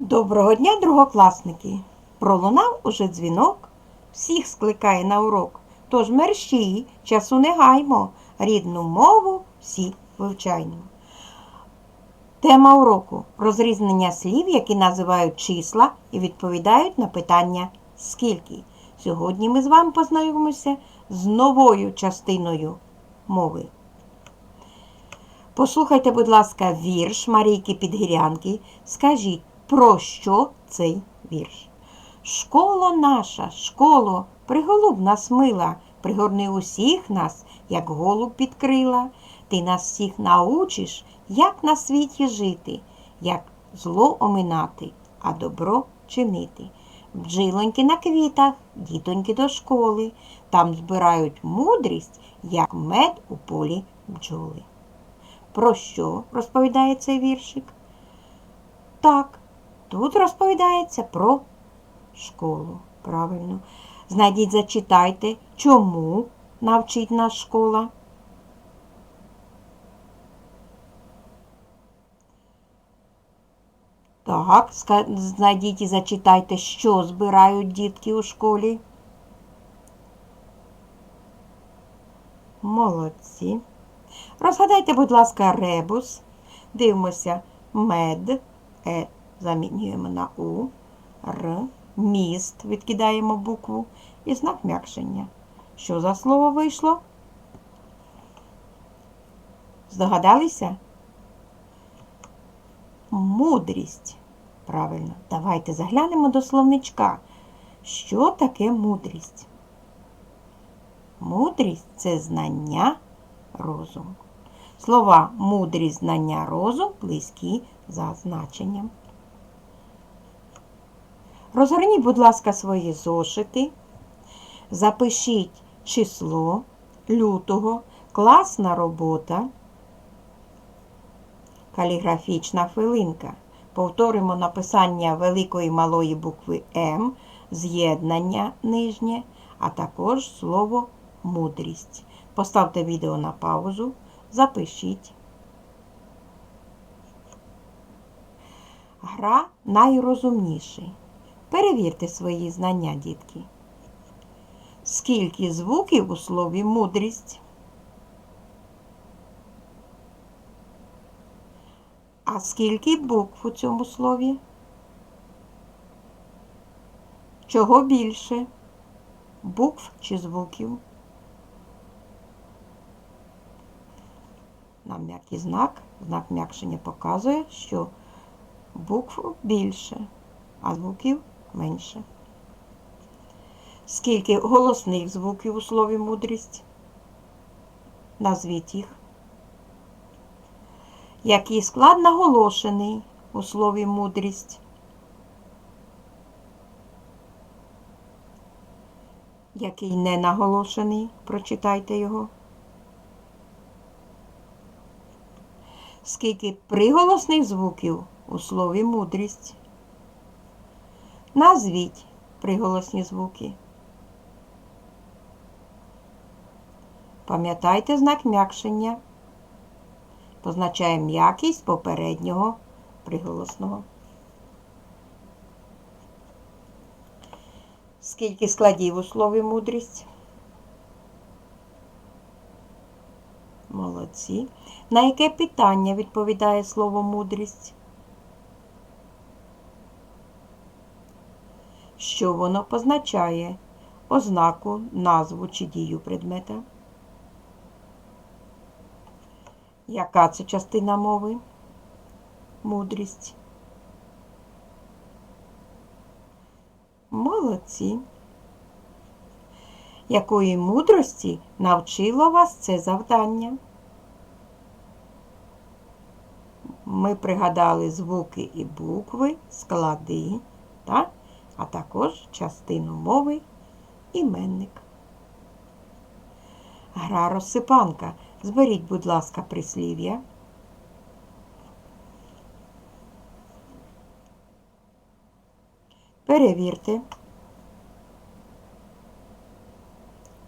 Доброго дня, другокласники! Пролунав уже дзвінок, всіх скликає на урок. Тож мерщій, часу не гаймо, рідну мову всі вивчаймо. Тема уроку розрізнення слів, які називають числа і відповідають на питання скільки. Сьогодні ми з вами познайомимося з новою частиною мови. Послухайте, будь ласка, вірш Марійки Підгірянки. Скажіть, про що цей вірш? Школо наша, школо, приголуб нас мила, пригорни усіх нас, як голуб підкрила. Ти нас всіх научиш, як на світі жити, як зло оминати, а добро чинити. Бджилоньки на квітах, дітоньки до школи, там збирають мудрість, як мед у полі бджоли. Про що розповідає цей віршик? Так, тут розповідається про школу. Правильно. Знайдіть, зачитайте, чому навчить нас школа. Так, знайдіть і зачитайте, що збирають дітки у школі. Молодці. Розгадайте, будь ласка, ребус. Дивимося мед. Е замінюємо на У. Р. Міст. Відкидаємо букву. І знак м'якшення. Що за слово вийшло? Здогадалися? Мудрість. Правильно. Давайте заглянемо до словничка. Що таке мудрість? Мудрість це знання, розум. Слова мудрість, знання, розум близькі за значенням. Розгорніть, будь ласка, свої зошити. Запишіть число лютого, класна робота, каліграфічна хвилинка. Повторимо написання великої і малої букви М, з'єднання нижнє, а також слово мудрість. Поставте відео на паузу, запишіть. Гра найрозумніший. Перевірте свої знання, дітки. Скільки звуків у слові мудрість? А скільки букв у цьому слові? Чого більше? Букв чи звуків? Нам м'який знак, знак м'якшення показує, що букв більше, а звуків менше. Скільки голосних звуків у слові мудрість? Назвіть їх. Який склад наголошений у слові мудрість? Який не наголошений? Прочитайте його. Скільки приголосних звуків у слові мудрість? Назвіть приголосні звуки. Пам'ятайте знак м'якшення. Позначає м'якість попереднього приголосного. Скільки складів у слові мудрість? Молодці. На яке питання відповідає слово мудрість? Що воно позначає? Ознаку, назву чи дію предмета? Яка це частина мови? Мудрість. Молодці. Якої мудрості навчило вас це завдання? Ми пригадали звуки і букви, склади, так? А також частину мови іменник. Гра розсипанка. Зберіть, будь ласка, прислів'я. Перевірте.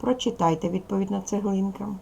Прочитайте відповідно цеглинкам.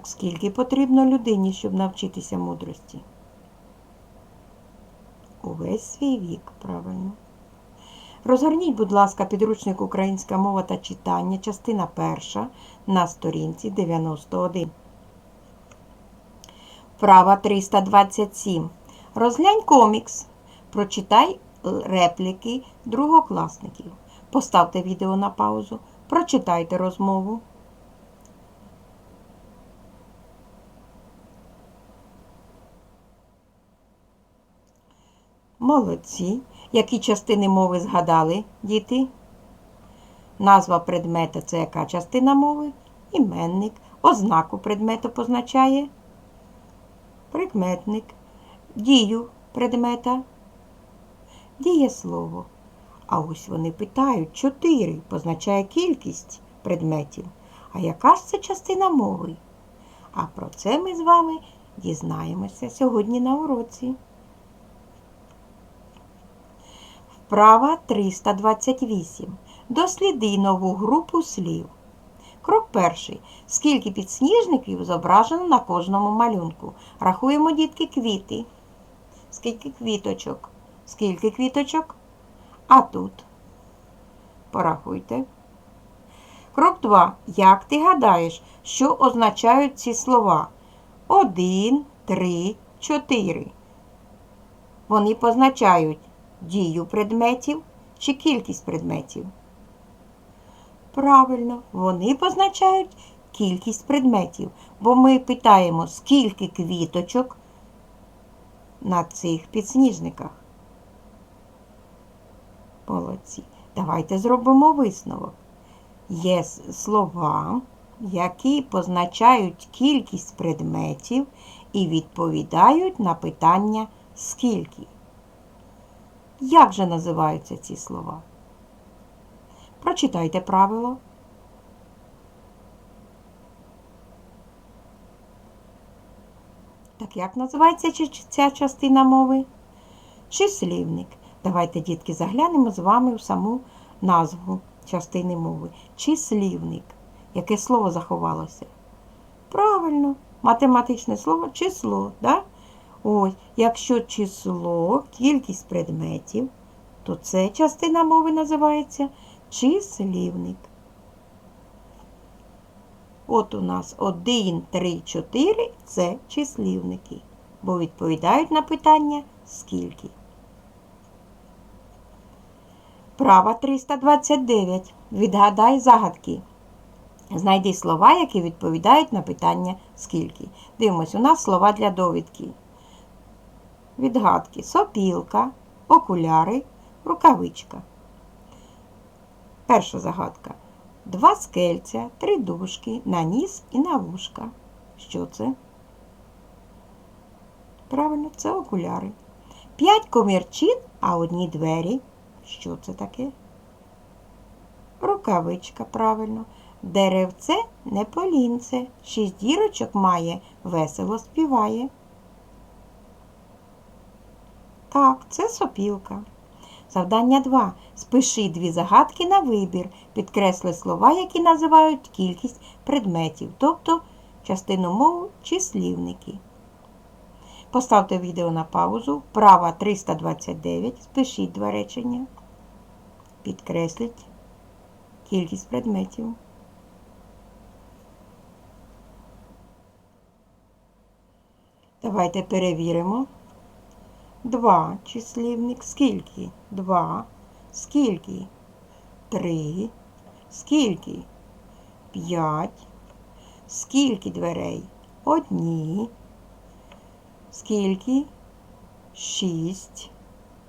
Так скільки потрібно людині, щоб навчитися мудрості? Увесь свій вік, правильно. Розгорніть, будь ласка, підручник Українська мова та читання, частина перша на сторінці 91. Вправа 327. Розглянь комікс. Прочитай репліки другокласників. Поставте відео на паузу. Прочитайте розмову. Молодці. Які частини мови згадали, діти? Назва предмета це яка частина мови? Іменник. Ознаку предмету позначає прикметник. Дію предмета. Дієслово. А ось вони питають чотири позначає кількість предметів. А яка ж це частина мови? А про це ми з вами дізнаємося сьогодні на уроці. Вправа 328. Досліди нову групу слів. Крок перший. Скільки підсніжників зображено на кожному малюнку? Рахуємо, дітки, квіти. Скільки квіточок? Скільки квіточок? А тут. Порахуйте. Крок 2. Як ти гадаєш, що означають ці слова? Один, три, чотири. Вони позначають дію предметів чи кількість предметів? Правильно, вони позначають кількість предметів, бо ми питаємо, скільки квіточок на цих підсніжниках. Молодці. Давайте зробимо висновок. Є слова, які позначають кількість предметів і відповідають на питання скільки. Як же називаються ці слова? Прочитайте правило. Так як називається ця частина мови? Числівник. Давайте, дітки, заглянемо з вами в саму назву частини мови. Числівник. Яке слово заховалося? Правильно, математичне слово число. Да? Ось, якщо число, кількість предметів, то це частина мови називається числівник. От у нас 1, 3, 4 це числівники, бо відповідають на питання скільки. Права 329. Відгадай загадки. Знайди слова, які відповідають на питання скільки. Дивимось, у нас слова для довідки. Відгадки сопілка, окуляри, рукавичка. Перша загадка. Два скельця, три дужки, на ніс і на вушка. Що це? Правильно, це окуляри. П'ять комірчин, а одні двері. Що це таке? Рукавичка, правильно. Деревце не полінце. Шість дірочок має, весело співає. Так, це сопілка. Завдання 2. Спиши дві загадки на вибір. Підкресли слова, які називають кількість предметів, тобто частину мови числівники. Поставте відео на паузу. Права 329. Спишіть два речення. Підкресліть кількість предметів. Давайте перевіримо. Два числівник. Скільки? Два. Скільки? Три. Скільки? П'ять. Скільки дверей? Одні. Скільки? Шість.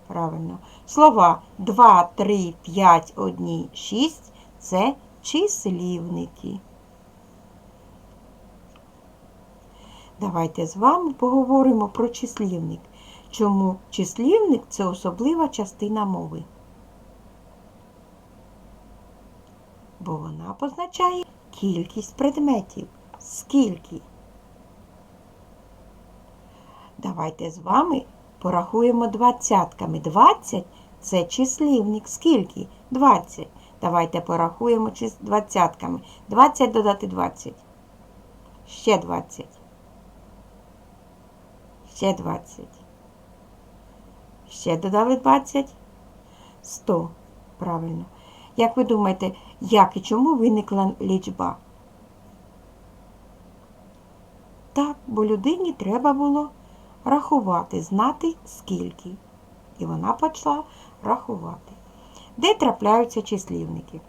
Правильно. Слова 2, 3, 5, 1, 6 це числівники. Давайте з вами поговоримо про числівник. Чому числівник це особлива частина мови? Бо вона позначає кількість предметів. Скільки? Давайте з вами порахуємо двадцятками. 20 це числівник. Скільки? 20. Давайте порахуємо двадцятками. 20 додати 20. Ще 20. Ще 20. Ще додали 20. 100. Правильно. Як ви думаєте, як і чому виникла лічба? Так, бо людині треба було рахувати, знати скільки. І вона почала рахувати. Де трапляються числівники?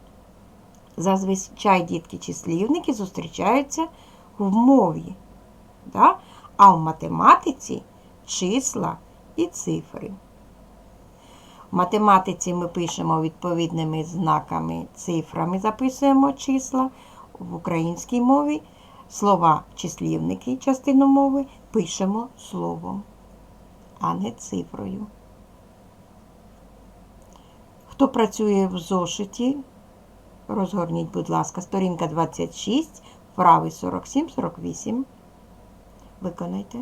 Зазвичай дітки числівники зустрічаються в мові, да? а в математиці числа і цифри. В математиці ми пишемо відповідними знаками, цифрами записуємо числа. В українській мові слова числівники, частину мови, пишемо словом, а не цифрою. Хто працює в зошиті, розгорніть, будь ласка, сторінка 26, вправи 47-48. Виконайте.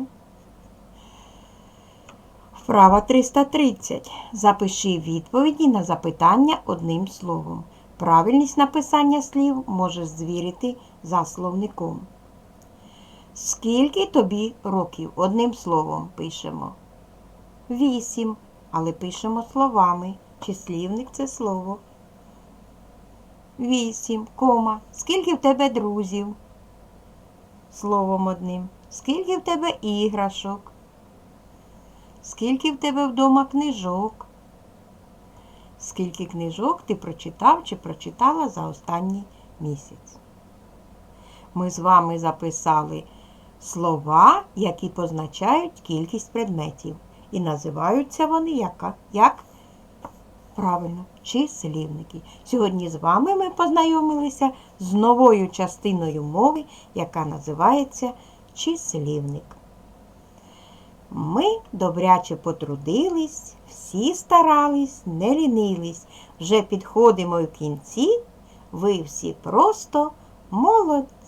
Вправа 330. Запиши відповіді на запитання одним словом. Правильність написання слів можеш звірити за словником. Скільки тобі років? Одним словом пишемо. Вісім, але пишемо словами. Числівник це слово. Вісім, кома. Скільки в тебе друзів? Словом одним. Скільки в тебе іграшок? Скільки в тебе вдома книжок? Скільки книжок ти прочитав чи прочитала за останній місяць? Ми з вами записали слова, які позначають кількість предметів. І називаються вони яка? як? Правильно, числівники. Сьогодні з вами ми познайомилися з новою частиною мови, яка називається числівник. Ми добряче потрудились, всі старались, не лінились. Вже підходимо в кінці. Ви всі просто молодці.